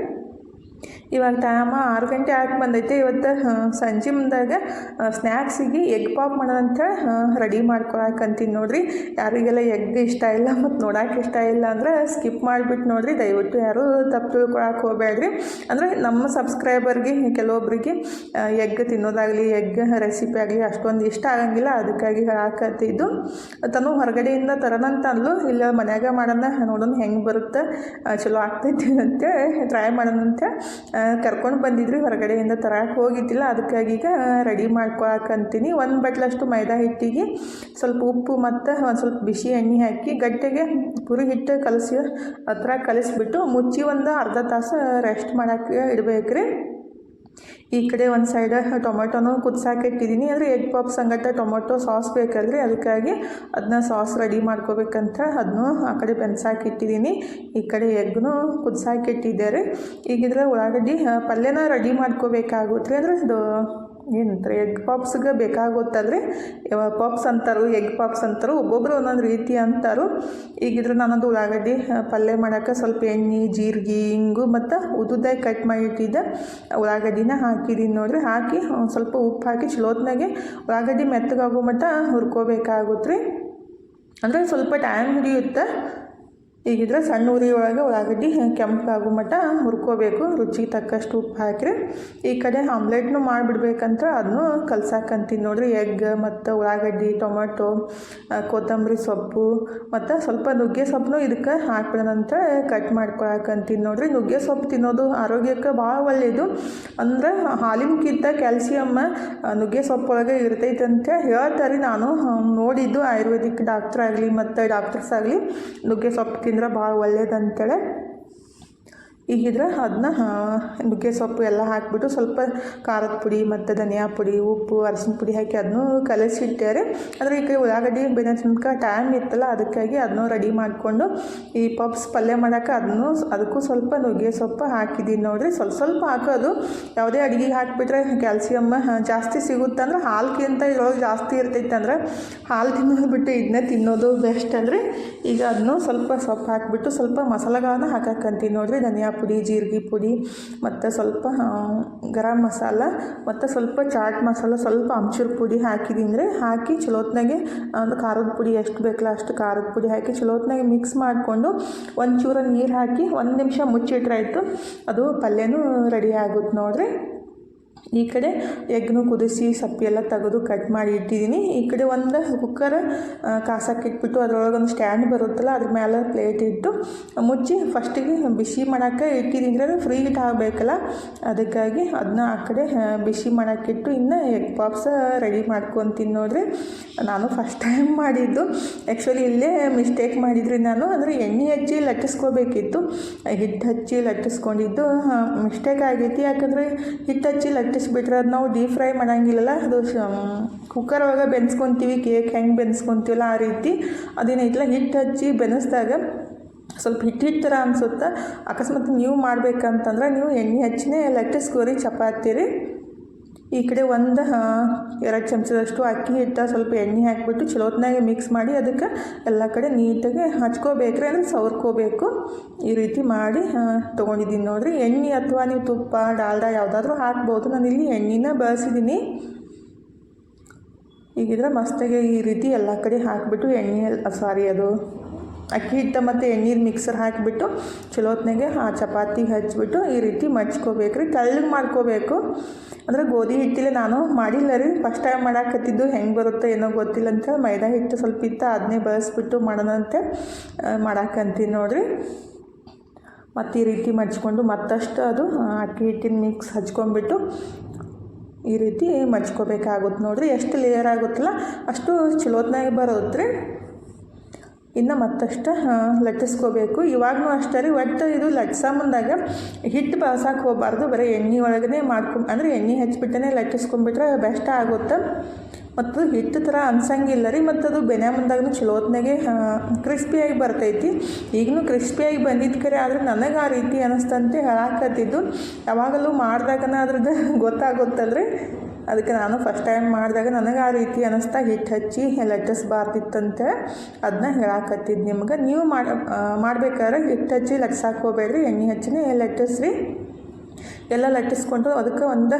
Speaker 1: ಇವಾಗ ಟೈಮ ಆರು ಗಂಟೆ ಆಗಿ ಬಂದೈತೆ. ಇವತ್ತು ಸಂಜೆ ಮುಂದಾಗ ಸ್ನ್ಯಾಕ್ಸಿಗೆ ಎಗ್ ಪಾಪ್ ಮಾಡೋದಂತ ರೆಡಿ ಮಾಡ್ಕೊಳಕಂತೀನಿ ನೋಡ್ರಿ. ಯಾರಿಗೆಲ್ಲ ಎಗ್ ಇಷ್ಟ ಇಲ್ಲ ಮತ್ತು ನೋಡೋಕೆ ಇಷ್ಟ ಇಲ್ಲ ಅಂದ್ರೆ ಸ್ಕಿಪ್ ಮಾಡಿಬಿಟ್ಟು ನೋಡ್ರಿ. ದಯವಿಟ್ಟು ಯಾರು ತಪ್ಪು ತಿಳ್ಕೊಳಕ್ಕೆ ಹೋಗಬೇಡ್ರಿ. ಅಂದರೆ ನಮ್ಮ ಸಬ್ಸ್ಕ್ರೈಬರ್ಗೆ ಕೆಲವೊಬ್ಬರಿಗೆ ಎಗ್ ತಿನ್ನೋದಾಗಲಿ, ಎಗ್ ರೆಸಿಪಿ ಆಗಲಿ ಅಷ್ಟೊಂದು ಇಷ್ಟ ಆಗಂಗಿಲ್ಲ. ಅದಕ್ಕಾಗಿ ಹೇಳಾಕತ್ತಿದ್ದು, ತನು ಹೊರಗಡೆಯಿಂದ ತರೋದಂತ ಅಂದ್ಲು. ಇಲ್ಲ, ಮನ್ಯಾಗ ಮಾಡೋಣ, ನೋಡೋಣ ಹೆಂಗೆ ಬರುತ್ತೆ ಚಲೋ ಆಗ್ತೈತಿ ಅಂತ ಟ್ರೈ ಮಾಡೋಣಂತ ಕರ್ಕೊಂಡು ಬಂದಿದ್ರಿ, ಹೊರಗಡೆಯಿಂದ ತರಕ್ಕೆ ಹೋಗಿದ್ದಿಲ್ಲ. ಅದಕ್ಕಾಗಿ ಈಗ ರೆಡಿ ಮಾಡ್ಕೊಳಕಂತೀನಿ. ಒಂದು ಬಟ್ಲಷ್ಟು ಮೈದಾ ಹಿಟ್ಟಿಗೆ ಸ್ವಲ್ಪ ಉಪ್ಪು ಮತ್ತು ಒಂದು ಸ್ವಲ್ಪ ಬಿಸಿ ಎಣ್ಣೆ ಹಾಕಿ ಗಟ್ಟೆಗೆ ಪುರಿ ಹಿಟ್ಟು ಕಲಸಿ ಹತ್ರ ಕಲಿಸ್ಬಿಟ್ಟು ಮುಚ್ಚಿ ಒಂದು ಅರ್ಧ ತಾಸು ರೆಸ್ಟ್ ಮಾಡೋಕ್ಕೆ ಇಡಬೇಕ್ರಿ. ಈ ಕಡೆ ಒಂದು ಸೈಡ ಟೊಮೆಟೊನೂ ಕುದಿಸಾಕಿಟ್ಟಿದ್ದೀನಿ ಅಂದರೆ ಎಗ್ ಪಾಪ್ ಸಂಗಟ ಟೊಮೊಟೊ ಸಾಸ್ ಬೇಕಲ್ರಿ? ಅದಕ್ಕಾಗಿ ಅದನ್ನ ಸಾಸ್ ರೆಡಿ ಮಾಡ್ಕೋಬೇಕಂತ ಅದನ್ನು ಆ ಕಡೆ ಬೆನ್ಸಾಕಿಟ್ಟಿದ್ದೀನಿ ಈ ಕಡೆ ಎಗ್ನು ಕುದ್ಸಾಕೆ ರೀ. ಈಗಿದ್ರೆ ಉಳ್ಳಾಗಡ್ಡಿ ಪಲ್ಯನ ರೆಡಿ ಮಾಡ್ಕೋಬೇಕಾಗುತ್ತೆ ಅಂದರೆ ಅದು ಏನಂತಾರೆ ಎಗ್ ಪಾಪ್ಸ್ಗೆ ಬೇಕಾಗುತ್ತಲ್ರಿ ಪಾಪ್ಸ್ ಅಂತಾರು ಎಗ್ ಪಾಪ್ಸ್ ಅಂತಾರು ಒಬ್ಬೊಬ್ಬರು ಒಂದೊಂದು ರೀತಿ ಅಂತಾರು. ಈಗಿದ್ರೆ ನಾನೊಂದು ಉಳ್ಳಾಗಡ್ಡಿ ಪಲ್ಯ ಮಾಡೋಕ್ಕೆ ಸ್ವಲ್ಪ ಎಣ್ಣೆ, ಜೀರಿಗೆ ಹಿಂಗು ಮತ್ತು ಉದುದಾಗಿ ಕಟ್ ಮಾಡಿ ಇಟ್ಟಿದ್ದೆ ಉಳ್ಳಾಗಡ್ಡಿನ ಹಾಕಿದ್ದೀನಿ ನೋಡ್ರಿ. ಹಾಕಿ ಸ್ವಲ್ಪ ಉಪ್ಪು ಹಾಕಿ ಚಲೋತ್ನಾಗೆ ಉಳ್ಳಾಗಡ್ಡಿ ಮೆತ್ತಗಾಗೋ ಮಟ್ಟ ಹುರ್ಕೋಬೇಕಾಗುತ್ತೆ ರೀ. ಅಂದರೆ ಸ್ವಲ್ಪ ಟೈಮ್ ಹಿಡಿಯುತ್ತೆ. ಈಗಿದ್ರೆ ಸಣ್ಣ ಉರಿ ಒಳಗೆ ಉಳ್ಳಾಗಡ್ಡಿ ಕೆಂಪಾಗೋ ಮಟ್ಟ ಹುರ್ಕೋಬೇಕು. ರುಚಿಗೆ ತಕ್ಕಷ್ಟು ಉಪ್ಪು ಹಾಕಿರಿ. ಈ ಕಡೆ ಆಮ್ಲೆಟ್ನು ಮಾಡಿಬಿಡ್ಬೇಕಂತ ಅದನ್ನು ಕಲ್ಸಾಕಂತೀನಿ ನೋಡಿರಿ. ಎಗ್ ಮತ್ತು ಉಳ್ಳಾಗಡ್ಡಿ, ಟೊಮೆಟೊ ಕೊತ್ತಂಬರಿ ಸೊಪ್ಪು ಮತ್ತು ಸ್ವಲ್ಪ ನುಗ್ಗೆ ಸೊಪ್ಪು ಇದಕ್ಕೆ ಹಾಕ್ಬಿಡೋಣಂತ ಕಟ್ ಮಾಡ್ಕೊಳಕಂತೀನಿ ನೋಡಿರಿ. ನುಗ್ಗೆ ಸೊಪ್ಪು ತಿನ್ನೋದು ಆರೋಗ್ಯಕ್ಕೆ ಭಾಳ ಒಳ್ಳೆಯದು ಅಂದ್ರೆ ಹಾಲಿನಕ್ಕಿಂತ ಕ್ಯಾಲ್ಸಿಯಮ್ಮ ನುಗ್ಗೆ ಸೊಪ್ಪೊಳಗೆ ಇರ್ತೈತೆ ಅಂತ ಹೇಳ್ತಾರೆ ನಾನು. ನೋಡಿದ್ದು ಆಯುರ್ವೇದಿಕ್ ಡಾಕ್ಟ್ರ್ ಆಗಲಿ, ಮತ್ತು ಡಾಕ್ಟರ್ಸ್ ಆಗಲಿ ನುಗ್ಗೆ ಸೊಪ್ಪು ತಿಂದ್ರೆ ಭಾಳ ಒಳ್ಳೇದಂತೇಳಿ ಈಗಿದ್ರೆ ಅದನ್ನ ನುಗ್ಗೆ ಸೊಪ್ಪು ಎಲ್ಲ ಹಾಕಿಬಿಟ್ಟು ಸ್ವಲ್ಪ ಖಾರದ ಪುಡಿ ಮತ್ತು ಧನಿಯಾ ಪುಡಿ, ಉಪ್ಪು ಅರಸಿನ ಪುಡಿ ಹಾಕಿ ಅದನ್ನು ಕಲಸಿಟ್ಟಾರೆ ಅಂದರೆ ಈಗ ಉಳ್ಳಾಗಡ್ಡಿ ಬೆನೆ ತನಕ ಟೈಮ್ ಇತ್ತಲ್ಲ, ಅದಕ್ಕಾಗಿ ಅದನ್ನು ರೆಡಿ ಮಾಡಿಕೊಂಡು ಈ ಪಪ್ಸ್ ಪಲ್ಯ ಮಾಡೋಕ್ಕೆ ಅದನ್ನು ಅದಕ್ಕೂ ಸ್ವಲ್ಪ ನುಗ್ಗೆ ಸೊಪ್ಪು ಹಾಕಿದ್ದೀನಿ ನೋಡಿರಿ. ಸ್ವಲ್ಪ ಸ್ವಲ್ಪ ಹಾಕೋದು. ಯಾವುದೇ ಅಡುಗೆಗೆ ಹಾಕಿಬಿಟ್ರೆ ಕ್ಯಾಲ್ಸಿಯಮ್ ಜಾಸ್ತಿ ಸಿಗುತ್ತೆ ಅಂದ್ರೆ ಹಾಲ್ಗಿಂತ ಇದ್ರೊಳಗೆ ಜಾಸ್ತಿ ಇರ್ತೈತೆ ಅಂದ್ರೆ ಹಾಲು ತಿನ್ನೋದು ಬಿಟ್ಟು ಇದನ್ನೇ ತಿನ್ನೋದು ಬೆಸ್ಟ್ ಅಂದರೆ ಈಗ ಅದನ್ನು ಸ್ವಲ್ಪ ಸೊಪ್ಪು ಹಾಕಿಬಿಟ್ಟು ಸ್ವಲ್ಪ ಮಸಾಲೆಗಳನ್ನು ಹಾಕಕ್ಕಂತೀನಿ ನೋಡಿರಿ ಧನಿಯಾ ಪುಡಿ, ಜೀರಿಗೆ ಪುಡಿ, ಮತ್ತು ಸ್ವಲ್ಪ ಗರಂ ಮಸಾಲ, ಮತ್ತು ಸ್ವಲ್ಪ ಚಾಟ್ ಮಸಾಲ, ಸ್ವಲ್ಪ ಅಮ್ಚೂರ್ ಪುಡಿ ಹಾಕಿದ್ದೀನಿ ಹಾಕಿ ಚಲೋತ್ನಾಗೆ ಒಂದು ಖಾರದ ಪುಡಿ ಎಷ್ಟು ಬೇಕಲ್ಲ ಅಷ್ಟು ಖಾರದ ಪುಡಿ ಹಾಕಿ ಚಲೋತ್ನಾಗೆ ಮಿಕ್ಸ್ ಮಾಡಿಕೊಂಡು ಒಂಚೂರು ನೀರು ಹಾಕಿ ಒಂದು ನಿಮಿಷ ಮುಚ್ಚಿಟ್ರಾಯ್ತು. ಅದು ಪಲ್ಯನೂ ರೆಡಿ ಆಗುತ್ತೆ ನೋಡಿರಿ. ಈ ಕಡೆ ಎಗ್ನು ಕುದಿಸಿ ಸಪ್ಪೆಲ್ಲ ತೆಗೆದು ಕಟ್ ಮಾಡಿ ಇಟ್ಟಿದ್ದೀನಿ. ಈ ಕಡೆ ಒಂದು ಕುಕ್ಕರ್ ಕಾಸಕ್ಕೆ ಇಟ್ಬಿಟ್ಟು ಅದರೊಳಗೆ ಒಂದು ಸ್ಟ್ಯಾಂಡ್ ಬರುತ್ತಲ್ಲ, ಅದ್ರ ಮೇಲೆ ಪ್ಲೇಟ್ ಇಟ್ಟು ಮುಚ್ಚಿ ಫಸ್ಟಿಗೆ ಬಿಸಿ ಮಾಡೋಕ್ಕೆ ಇಟ್ಟಿದ್ದೀನಿ. ಅಂದರೆ ಫ್ರೀ ಹಿಟ್ ಆಗಬೇಕಲ್ಲ ಅದಕ್ಕಾಗಿ ಅದನ್ನ ಆ ಕಡೆ ಬಿಸಿ ಮಾಡೋಕ್ಕಿಟ್ಟು ಇನ್ನು ಎಗ್ ಪಾಪ್ಸ ರೆಡಿ ಮಾಡ್ಕೊತೀನಿ ನೋಡ್ರಿ ನಾನು ಫಸ್ಟ್ ಟೈಮ್ (laughs) ಮಾಡಿದ್ದು. ಆ್ಯಕ್ಚುಲಿ ಇಲ್ಲೇ ಮಿಸ್ಟೇಕ್ ಮಾಡಿದ್ರಿ ನಾನು. ಅಂದರೆ ಎಣ್ಣೆ ಹಚ್ಚಿ ಲಟ್ಟಿಸ್ಕೋಬೇಕಿತ್ತು. ಹಿಟ್ಟು ಹಚ್ಚಿ ಲಟ್ಟಿಸ್ಕೊಂಡಿದ್ದು ಮಿಸ್ಟೇಕ್ ಆಗೈತಿ. ಯಾಕಂದರೆ ಹಿಟ್ಟು ಹಚ್ಚಿ ಲಟ್ಟಿಸ್ಬಿಟ್ರೆ ಅದು ನಾವು ಡೀಪ್ ಫ್ರೈ ಮಾಡೋಂಗಿಲ್ಲಲ್ಲ? ಅದು ಕುಕ್ಕರ್ ಒಳಗೆ ಬೆನ್ಸ್ಕೊತೀವಿ ಕೇಕ್ ಹೆಂಗೆ ಬೆನ್ಸ್ಕೊತೀವಲ್ಲ ಆ ರೀತಿ. ಅದೇನೈತಲ್ಲ ಹಿಟ್ಟು ಹಚ್ಚಿ ಬೆನೆಸ್ದಾಗ ಸ್ವಲ್ಪ ಹಿಟ್ಟು ಹಿಟ್ಟು ಥರ ಅನ್ಸುತ್ತೆ. ಅಕಸ್ಮಾತ್ ನೀವು ಮಾಡಬೇಕಂತಂದ್ರೆ ನೀವು ಎಣ್ಣೆ ಹಚ್ಚಿನೇ ಲಟ್ಟಿಸ್ಕೋರಿ ಚಪಾತಿ ರೀ. ಈ ಕಡೆ ಒಂದು ಎರಡು ಚಮಚದಷ್ಟು ಅಕ್ಕಿ ಹಿಟ್ಟು ಸ್ವಲ್ಪ ಎಣ್ಣೆ ಹಾಕಿಬಿಟ್ಟು ಚಲೋತ್ನಾಗೆ ಮಿಕ್ಸ್ ಮಾಡಿ ಅದಕ್ಕೆ ಎಲ್ಲ ಕಡೆ ನೀಟಾಗಿ ಹಚ್ಕೋಬೇಕ್ರಿ ಅಂದ್ರೆ ಸವರ್ಕೋಬೇಕು. ಈ ರೀತಿ ಮಾಡಿ ತೊಗೊಂಡಿದ್ದೀನಿ ನೋಡಿರಿ. ಎಣ್ಣೆ ಅಥವಾ ನೀವು ತುಪ್ಪ, ಡಾಲ್ಡಾ ಯಾವುದಾದ್ರೂ ಹಾಕ್ಬೋದು. ಇಲ್ಲಿ ಎಣ್ಣೆನ ಬಳಸಿದ್ದೀನಿ. ಈಗಿದ್ರೆ ಮಸ್ತಾಗಿ ಈ ರೀತಿ ಎಲ್ಲ ಕಡೆ ಹಾಕಿಬಿಟ್ಟು ಎಣ್ಣೆ, ಸಾರಿ ಅದು ಅಕ್ಕಿ ಹಿಟ್ಟು ಮತ್ತು ಎಣ್ಣೀರು ಮಿಕ್ಸರ್ ಹಾಕಿಬಿಟ್ಟು ಚಲೋತ್ನಾಗೆ ಆ ಚಪಾತಿ ಹಚ್ಚಿಬಿಟ್ಟು ಈ ರೀತಿ ಮಡ್ಚ್ಕೋಬೇಕು ರೀ. ತಳ್ಳಗೆ ಮಾಡ್ಕೋಬೇಕು. ಅಂದರೆ ಗೋಧಿ ಹಿಟ್ಟಿಲ್ಲ ನಾನು ಮಾಡಿಲ್ಲ ರೀ. ಫಸ್ಟ್ ಟೈಮ್ ಮಾಡಾಕತ್ತಿದ್ದು ಹೆಂಗೆ ಬರುತ್ತೆ ಏನೋ ಗೊತ್ತಿಲ್ಲ ಅಂತ ಮೈದಾ ಹಿಟ್ಟು ಸ್ವಲ್ಪ ಇತ್ತು ಅದನ್ನೇ ಬಳಸ್ಬಿಟ್ಟು ಮಾಡೋಣಂತೆ. ಮಾಡಾಕಂತೀನಿ ನೋಡಿರಿ. ಮತ್ತು ಈ ರೀತಿ ಮಡ್ಚ್ಕೊಂಡು ಮತ್ತಷ್ಟು ಅದು ಅಕ್ಕಿ ಹಿಟ್ಟಿನ ಮಿಕ್ಸ್ ಹಚ್ಕೊಂಡ್ಬಿಟ್ಟು ಈ ರೀತಿ ಮಡ್ಚ್ಕೋಬೇಕಾಗುತ್ತೆ ನೋಡಿರಿ. ಎಷ್ಟು ಲೇಯರ್ ಆಗುತ್ತಲ್ಲ ಅಷ್ಟು ಚಲೋತ್ನಾಗೆ ಬರುತ್ತೆ ರೀ. ಇನ್ನು ಮತ್ತಷ್ಟು ಲಟ್ಟಿಸ್ಕೋಬೇಕು. ಇವಾಗೂ ಅಷ್ಟೇ ರೀ, ಒಟ್ಟು ಇದು ಲಟ್ ಮುಂದಾಗ ಹಿಟ್ಟು ಬಳಸಕ್ಕೆ ಹೋಗಬಾರ್ದು. ಬರೀ ಎಣ್ಣೆ ಒಳಗನೆ ಮಾಡ್ಕೊಂಡು ಅಂದರೆ ಎಣ್ಣೆ ಹಚ್ಚಿಬಿಟ್ಟೇ ಲಟ್ಟಿಸ್ಕೊಂಡ್ಬಿಟ್ರೆ ಬೆಸ್ಟ್ ಆಗುತ್ತೆ. ಮತ್ತು ಹಿಟ್ಟು ಥರ ಅನ್ಸಂಗಿಲ್ಲ ರೀ, ಮತ್ತು ಅದು ಬೆನೆ ಮುಂದಾಗೂ ಚಲೋತ್ನಾಗೆ ಕ್ರಿಸ್ಪಿಯಾಗಿ ಬರ್ತೈತಿ. ಈಗಲೂ ಕ್ರಿಸ್ಪಿಯಾಗಿ ಬಂದಿದ್ದ ಕರೆ ಆದರೆ ನನಗೆ ಆ ರೀತಿ ಅನ್ನಿಸ್ತಂತೆ ಹೇಳಾಕತ್ತಿದ್ದು. ಯಾವಾಗಲೂ ಮಾಡಿದಾಗನ ಅದ್ರದ್ದು (laughs) ಗೊತ್ತಾಗುತ್ತಲ್ರಿ. ಅದಕ್ಕೆ ನಾನು ಫಸ್ಟ್ ಟೈಮ್ ಮಾಡಿದಾಗ ನನಗೆ ಆ ರೀತಿ ಅನ್ನಿಸ್ತಾ ಹಿಟ್ಟು ಹಚ್ಚಿ ಲಟ್ಟಿಸ್ಬಾರ್ದಿತ್ತಂತೆ ಅದನ್ನ ಹೇಳಾಕತ್ತಿದ್ದು ನಿಮ್ಗೆ. ನೀವು ಮಾಡಿ ಮಾಡ್ಬೇಕಾದ್ರೆ ಹಿಟ್ಟು ಹಚ್ಚಿ ಲಟ್ಸಕ್ಕೆ ಹೋಗ್ಬೇಡ್ರಿ, ಎಣ್ಣೆ ಹಚ್ಚಿನೇ ಲಟ್ಟಿಸ್ರಿ ಎಲ್ಲ ಲಟ್ಟಿಸ್ಕೊಂಡು ಅದಕ್ಕೆ ಒಂದು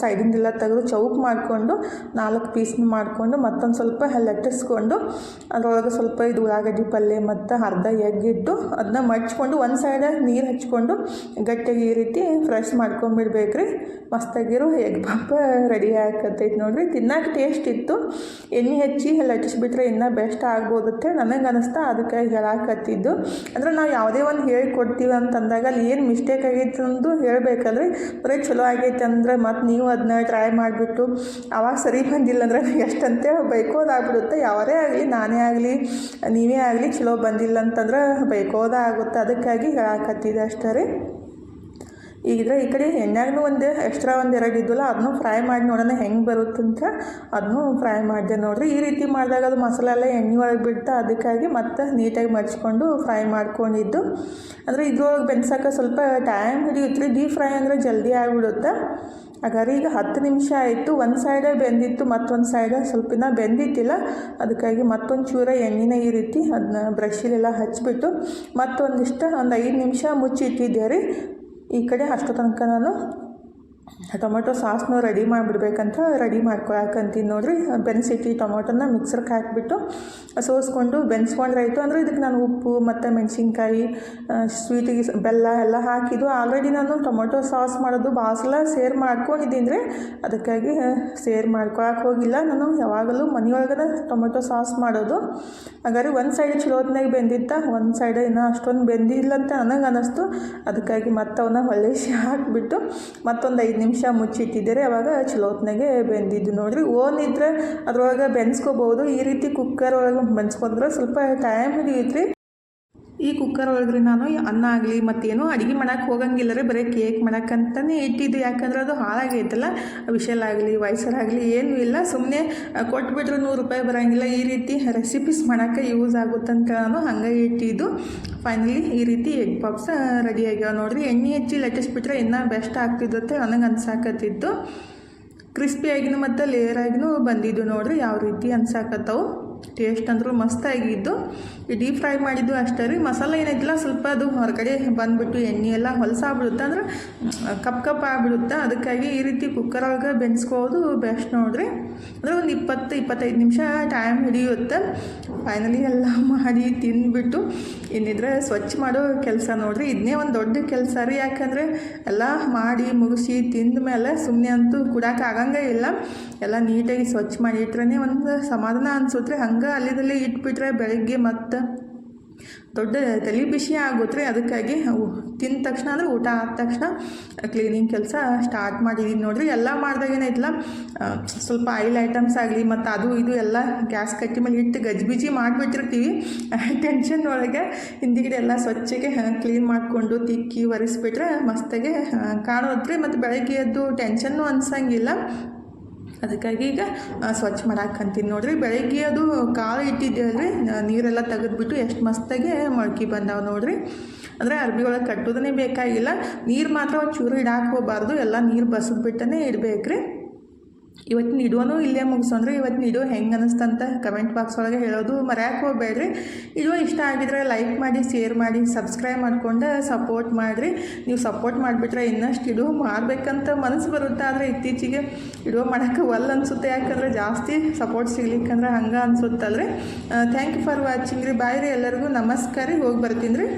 Speaker 1: ಸೈಡಿಂದೆಲ್ಲ ತೆಗೆದು ಚೌಕ್ ಮಾಡಿಕೊಂಡು ನಾಲ್ಕು ಪೀಸ್ ಮಾಡಿಕೊಂಡು ಮತ್ತೊಂದು ಸ್ವಲ್ಪ ಲಟ್ಟಿಸ್ಕೊಂಡು ಅದರೊಳಗೆ ಸ್ವಲ್ಪ ಇದು ಉಳ್ಳಾಗಡ್ಡಿ ಪಲ್ಯ ಮತ್ತು ಅರ್ಧ ಎಗ್ ಇಟ್ಟು ಅದನ್ನ ಮಡ್ಚ್ಕೊಂಡು ಒಂದು ಸೈಡ ನೀರು ಹಚ್ಕೊಂಡು ಗಟ್ಟಿಯಾಗಿ ಈ ರೀತಿ ಫ್ರೆಶ್ ಮಾಡ್ಕೊಂಬಿಡ್ಬೇಕು ರೀ ಮಸ್ತಾಗಿರೋ ಎಗ್ ಪಾಪ ರೆಡಿ ಆಕತ್ತೈತೆ ನೋಡಿರಿ. ತಿನ್ನೋಕೆ ಟೇಸ್ಟ್ ಇತ್ತು. ಎಣ್ಣೆ ಹೆಚ್ಚಿ ಲಟ್ಟಿಸ್ಬಿಟ್ರೆ ಇನ್ನೂ ಬೆಸ್ಟ್ ಆಗ್ಬೋದತ್ತೆ ನನಗೆ ಅನಿಸ್ತಾ, ಅದಕ್ಕೆ ಹೇಳಾಕತ್ತಿದ್ದು. ಅಂದ್ರೆ ನಾವು ಯಾವುದೇ ಒಂದು ಹೇಳಿಕೊಡ್ತೀವಿ ಅಂತಂದಾಗ ಅಲ್ಲಿ ಏನು ಮಿಸ್ಟೇಕ್ ಆಗಿತ್ತು ಅಂದು ಹೇಳಬೇಕಂದ್ರೆ ಬರೀ ಚಲೋ ಆಗೈತೆ ಅಂದರೆ ಮತ್ತು ನೀವು ಅದನ್ನ ಟ್ರೈ ಮಾಡಿಬಿಟ್ಟು ಅವಾಗ ಸರಿ ಬಂದಿಲ್ಲ ಅಂದ್ರೆ ಎಷ್ಟಂತೆ ಬೈಕೋದಾಗ್ಬಿಡುತ್ತೆ. ಯಾವರೇ ಆಗಲಿ, ನಾನೇ ಆಗಲಿ, ನೀವೇ ಆಗಲಿ, ಚಲೋ ಬಂದಿಲ್ಲ ಅಂತಂದ್ರೆ ಬೈಕೋದಾಗುತ್ತೆ. ಅದಕ್ಕಾಗಿ ಹೇಳಾಕತ್ತಿದೆ ಅಷ್ಟೇ ರೀ. ಈಗಿದ್ರೆ ಈ ಕಡೆ ಎಣ್ಣೆಗೂ ಒಂದು ಎಕ್ಸ್ಟ್ರಾ ಒಂದು ಎರಡು ಇದ್ವಲ್ಲ ಅದನ್ನು ಫ್ರೈ ಮಾಡಿ ನೋಡೋಣ ಹೆಂಗೆ ಬರುತ್ತಂತ ಅದನ್ನು ಫ್ರೈ ಮಾಡಿದೆ ನೋಡ್ರಿ. ಈ ರೀತಿ ಮಾಡಿದಾಗ ಅದು ಮಸಾಲೆ ಎಲ್ಲ ಎಣ್ಣೆ ಒಳಗೆ ಬಿಡ್ತಾ, ಅದಕ್ಕಾಗಿ ಮತ್ತೆ ನೀಟಾಗಿ ಮಡ್ಚ್ಕೊಂಡು ಫ್ರೈ ಮಾಡ್ಕೊಂಡಿದ್ದು. ಅಂದರೆ ಇದ್ರೊಳಗೆ ಬೆನ್ಸಕ್ಕೆ ಸ್ವಲ್ಪ ಟೈಮ್ ಹಿಡಿಯುತ್ತೆ ರೀ ಡೀಪ್ ಫ್ರೈ ಅಂದರೆ ಜಲ್ದಿ ಆಗಿಬಿಡುತ್ತೆ. ಹಾಗಾದ್ರೆ ಈಗ ಹತ್ತು ನಿಮಿಷ ಆಯಿತು. ಒಂದು ಸೈಡೇ ಬೆಂದಿತ್ತು, ಮತ್ತೊಂದು ಸೈಡ ಸ್ವಲ್ಪ ದಿನ ಬೆಂದಿತ್ತಿಲ್ಲ. ಅದಕ್ಕಾಗಿ ಮತ್ತೊಂದು ಚೂರ ಎಣ್ಣೆನ ಈ ರೀತಿ ಅದನ್ನ ಬ್ರಷಿಲೆಲ್ಲ ಹಚ್ಚಿಬಿಟ್ಟು ಮತ್ತೊಂದಿಷ್ಟು ಒಂದು ಐದು ನಿಮಿಷ ಮುಚ್ಚಿಟ್ಟಿದ್ದೆ ರೀ. ಈ ಕಡೆ ಅಷ್ಟು ತನಕ ನಾನು ಟೊಮೆಟೊ ಸಾಸ್ನು ರೆಡಿ ಮಾಡಿಬಿಡ್ಬೇಕಂತ ರೆಡಿ ಮಾಡ್ಕೊಳಕಂತೀನಿ ನೋಡ್ರಿ. ಬೆನ್ಸಿಟ್ಟು ಟೊಮೊಟೊನ ಮಿಕ್ಸರ್ಗೆ ಹಾಕಿಬಿಟ್ಟು ಸೋಸ್ಕೊಂಡು ಬೆನ್ಸ್ಕೊಂಡ್ರಾಯ್ತು ಅಂದರೆ ಇದಕ್ಕೆ ನಾನು ಉಪ್ಪು, ಮತ್ತು ಮೆಣಸಿನ್ಕಾಯಿ ಸ್ವೀಟಿಗೆ ಬೆಲ್ಲ ಎಲ್ಲ ಹಾಕಿದ್ದು. ಆಲ್ರೆಡಿ ನಾನು ಟೊಮೊಟೊ ಸಾಸ್ ಮಾಡೋದು ಭಾಳ ಸಲ ಸೇರ್ ಮಾಡ್ಕೊಂಡಿದ್ದೀನಿ ರೀ ಅದಕ್ಕಾಗಿ ಸೇರ್ ಮಾಡ್ಕೊಳಕ್ಕೆ ಹೋಗಿಲ್ಲ. ನಾನು ಯಾವಾಗಲೂ ಮನೆಯೊಳಗಡೆ ಟೊಮೊಟೊ ಸಾಸ್ ಮಾಡೋದು. ಹಾಗಾದ್ರೆ ಒಂದು ಸೈಡ್ ಚಲೋ ಹೊತ್ನಾಗ ಬೆಂದಿತ್ತ, ಒಂದು ಸೈಡ್ ಇನ್ನೂ ಅಷ್ಟೊಂದು ಬೆಂದಿಲ್ಲ ಅಂತ ನನಗೆ ಅನ್ನಿಸ್ತು ಅದಕ್ಕಾಗಿ ಮತ್ತೆ ಅವನ್ನ ಹೊಳ್ಳಿಸಿ ಹಾಕಿಬಿಟ್ಟು ಮತ್ತೊಂದು ಐದು ನಿಮಿಷ ಮುಚ್ಚಿಟ್ಟಿದ್ದೀರಿ, ಅವಾಗ ಚಲೋತ್ನಾಗೆ ಬೆಂದಿದ್ದು ನೋಡಿರಿ. ಓನ್ ಇದ್ರೆ ಅದ್ರೊಳಗೆ ಬೆನ್ಸ್ಕೋಬೋದು. ಈ ರೀತಿ ಕುಕ್ಕರ್ ಒಳಗೆ ಬೆನ್ಸ್ಕೊಂಡ್ರೆ ಸ್ವಲ್ಪ ಟೈಮ್ ಹಿಡಿಯುತ್ತೆ ಈ ಕುಕ್ಕರ್ ಒಳಗ್ರಿ ನಾನು ಅನ್ನ ಆಗಲಿ ಮತ್ತೇನು ಅಡುಗೆ ಮಾಡಕ್ಕೆ ಹೋಗಂಗಿಲ್ಲ ರೀ ಬರೀ ಕೇಕ್ ಮಾಡಕ್ಕಂತಲೇ ಇಟ್ಟಿದ್ದು. ಯಾಕಂದ್ರೆ ಅದು ಹಾಳಾಗೈತಲ್ಲ ವಿಷಲ್ ಆಗಲಿ ವಯಸ್ಸರ್ ಆಗಲಿ ಏನೂ ಇಲ್ಲ. ಸುಮ್ಮನೆ ಕೊಟ್ಬಿಟ್ರೆ ನೂರು ರೂಪಾಯಿ ಬರೋಂಗಿಲ್ಲ. ಈ ರೀತಿ ರೆಸಿಪೀಸ್ ಮಾಡೋಕ್ಕೆ ಯೂಸ್ ಆಗುತ್ತಂತ ನಾನು ಹಂಗೆ ಇಟ್ಟಿದ್ದು. ಫೈನಲಿ ಈ ರೀತಿ ಎಗ್ ಬಾಕ್ಸ್ ರೆಡಿ ಆಗ್ಯಾವ ನೋಡಿರಿ. ಎಣ್ಣೆ ಹೆಚ್ಚಿ ಲಟ್ಟಿಸ್ಬಿಟ್ರೆ ಇನ್ನೂ ಬೆಸ್ಟ್ ಆಗ್ತಿದ್ದತ್ತೆ ನನಗೆ ಅನ್ಸಾಕತ್ತಿತ್ತು. ಕ್ರಿಸ್ಪಿಯಾಗಿನೂ ಮತ್ತು ಲೇಯರಾಗಿನೂ ಬಂದಿದ್ದು ನೋಡಿರಿ. ಯಾವ ರೀತಿ ಅನ್ಸಾಕತ್ತವು. ಟೇಸ್ಟ್ ಅಂದರೂ ಮಸ್ತಾಗಿದ್ದು. ಈ ಡೀಪ್ ಫ್ರೈ ಮಾಡಿದ್ದು ಅಷ್ಟೇ ರೀ. ಮಸಾಲೆ ಏನೈತಿಲ್ಲ ಸ್ವಲ್ಪ ಅದು ಹೊರಗಡೆ ಬಂದುಬಿಟ್ಟು ಎಣ್ಣೆ ಎಲ್ಲ ಹೊಲಸಾಗ್ಬಿಡುತ್ತೆ ಅಂದ್ರೆ, ಕಪ್ ಕಪ್ ಆಗಿಬಿಡುತ್ತೆ. ಅದಕ್ಕಾಗಿ ಈ ರೀತಿ ಕುಕ್ಕರ್ ಒಳಗೆ ಬೆನ್ಸ್ಕೋದು ಬೆಸ್ಟ್ ನೋಡ್ರಿ. ಅಂದರೆ ಒಂದು ಇಪ್ಪತ್ತು, ಇಪ್ಪತ್ತೈದು ನಿಮಿಷ ಟೈಮ್ ಹಿಡಿಯುತ್ತೆ. ಫೈನಲಿ ಎಲ್ಲ ಮಾಡಿ ತಿಂದುಬಿಟ್ಟು ಏನಿದ್ರೆ ಸ್ವಚ್ಛ ಮಾಡೋ ಕೆಲಸ ನೋಡ್ರಿ. ಇದನ್ನೇ ಒಂದು ದೊಡ್ಡ ಕೆಲಸ ರೀ. ಯಾಕಂದರೆ ಎಲ್ಲ ಮಾಡಿ ಮುಗಿಸಿ ತಿಂದ ಮೇಲೆ ಸುಮ್ಮನೆ ಅಂತೂ ಕುಡಕ್ಕೆ ಆಗಂಗೇ ಇಲ್ಲ. ಎಲ್ಲ ನೀಟಾಗಿ ಸ್ವಚ್ಛ ಮಾಡಿ ಇಟ್ರೇ ಒಂದು ಸಮಾಧಾನ ಅನ್ಸುತ್ತೆ ಹಂಗೆ ಅಲ್ಲಿದಲ್ಲಿ ಇಟ್ಬಿಟ್ರೆ ಬೆಳಗ್ಗೆ ಮತ್ತು ದೊಡ್ಡ ತಲೆ ಬಿಸಿ ಆಗುತ್ತೆ ಅದಕ್ಕಾಗಿ ತಿಂದ ತಕ್ಷಣ ಅಂದರೆ ಊಟ ಆದ ತಕ್ಷಣ ಕ್ಲೀನಿಂಗ್ ಕೆಲಸ ಸ್ಟಾರ್ಟ್ ಮಾಡಿದ್ದೀನಿ ನೋಡಿರಿ. ಎಲ್ಲ ಮಾಡಿದಾಗ ಏನೈತಲ್ಲ ಸ್ವಲ್ಪ ಆಯಿಲ್ ಐಟಮ್ಸ್ ಆಗಲಿ ಮತ್ತು ಅದು ಇದು ಎಲ್ಲ ಗ್ಯಾಸ್ ಕಟ್ಟಿ ಮೇಲೆ ಇಟ್ಟು ಗಜ್ಬಿಜಿ ಮಾಡಿಬಿಟ್ಟಿರ್ತೀವಿ. ಟೆನ್ಷನ್ (laughs) ಒಳಗೆ ಹಿಂದಿಗಡೆ ಎಲ್ಲ ಸ್ವಚ್ಛಗೆ ಕ್ಲೀನ್ ಮಾಡಿಕೊಂಡು ತಿಕ್ಕಿ ಒರೆಸ್ಬಿಟ್ರೆ ಮಸ್ತಾಗೆ ಕಾಣೋದ್ರಿ ಮತ್ತು ಬೆಳಗ್ಗೆ ಎದ್ದು ಟೆನ್ಷನ್ನು ಅನ್ಸಂಗಿಲ್ಲ. ಅದಕ್ಕಾಗಿ ಈಗ ಸ್ವಚ್ಛ ಮಾಡಾಕಂತೀನಿ ನೋಡ್ರಿ, ಬೆಳಗ್ಗೆ ಅದು ಕಾಳು ಇಟ್ಟಿದ್ದೇವಲ್ರಿ ನ- ನೀರೆಲ್ಲ ತೆಗೆದ್ಬಿಟ್ಟು ಎಷ್ಟು ಮಸ್ತಾಗೆ ಮೊಳಕೆ ಬಂದಾವೆ ನೋಡ್ರಿ. ಅಂದರೆ ಅರ್ಬಿ ಒಳಗೆ ಕಟ್ಟೋದನ್ನೇ ಬೇಕಾಗಿಲ್ಲ. ನೀರು ಮಾತ್ರ ಒಂದು ಚೂರು ಇಡಾಕೆ ಹೋಗಬಾರ್ದು. ಎಲ್ಲ ನೀರು ಬಸದ್ಬಿಟ್ಟನೇ ಇಡಬೇಕ್ರಿ. ಇವತ್ತಿನ ವಿಡಿಯೋನೂ ಇಲ್ಲೇ ಮುಗಿಸೋಣ್ರಿ ಇವತ್ತಿನ ವಿಡಿಯೋ ಹೆಂಗೆ ಅನ್ನಿಸ್ತಂತ ಕಮೆಂಟ್ ಬಾಕ್ಸ್ ಒಳಗೆ ಹೇಳೋದು ಮರ್ಯಾಕೆ ಹೋಗ್ಬೇಡ್ರಿ. ಇಡೋ ಇಷ್ಟ ಆಗಿದ್ರೆ ಲೈಕ್ ಮಾಡಿ ಶೇರ್ ಮಾಡಿ ಸಬ್ಸ್ಕ್ರೈಬ್ ಮಾಡ್ಕೊಂಡು ಸಪೋರ್ಟ್ ಮಾಡಿರಿ. ನೀವು ಸಪೋರ್ಟ್ ಮಾಡಿಬಿಟ್ರೆ ಇನ್ನಷ್ಟು ವಿಡಿಯೋ ಮಾಡಬೇಕಂತ ಮನಸ್ಸು ಬರುತ್ತೆ. ಆದರೆ ಇತ್ತೀಚೆಗೆ ಇಡೋ ಮಾಡೋಕ್ಕೆ ಒಲ್ ಅನಿಸುತ್ತೆ. ಯಾಕಂದ್ರೆ ಜಾಸ್ತಿ ಸಪೋರ್ಟ್ ಸಿಗ್ಲಿಕ್ಕಂದ್ರೆ ಹಂಗೆ ಅನಿಸುತ್ತಲ್ರಿ. ಥ್ಯಾಂಕ್ ಯು ಫಾರ್ ವಾಚಿಂಗ್ ರೀ. ಬಾಯ್ ರೀ ಎಲ್ಲರಿಗೂ. ನಮಸ್ಕಾರ ಹೋಗಿ ಬರ್ತೀನಿ ರೀ.